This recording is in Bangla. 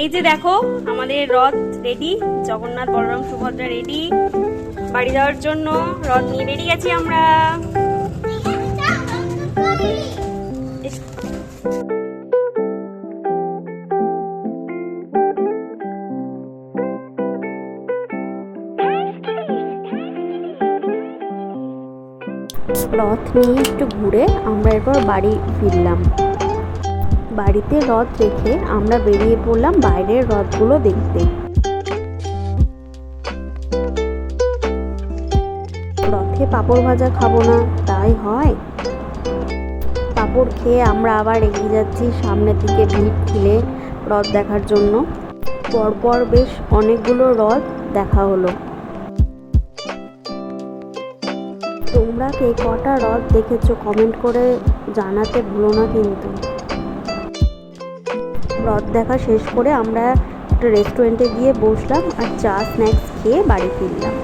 এই যে দেখো, আমাদের রথ রেডি জগন্নাথ বলরাম সুভদ্রা রেডি বাড়ি যাওয়ার জন্য রথ নিয়ে বেরিয়ে গেছি আমরা। রথ নিয়ে একটু ঘুরে আমরা এরপর বাড়ি ফিরলাম। বাড়িতে রথ রেখে আমরা বেরিয়ে পড়লাম বাইরের রথগুলো দেখতে। রথে পাঁপড় ভাজা খাব না, তাই হয়। পাঁপড় খেয়ে আমরা আবার এগিয়ে যাচ্ছি সামনের দিকে ভিড় ঠেলে রথ দেখার জন্য। পরপর বেশ অনেকগুলো রথ দেখা হলো। তোমরা কে কটা রথ দেখেছ কমেন্ট করে জানাতে ভুলো না কিন্তু। রথ দেখা শেষ করে আমরা একটা রেস্টুরেন্টে গিয়ে বসলাম আর চা স্ন্যাক্স খেয়ে বাড়ি ফিরলাম।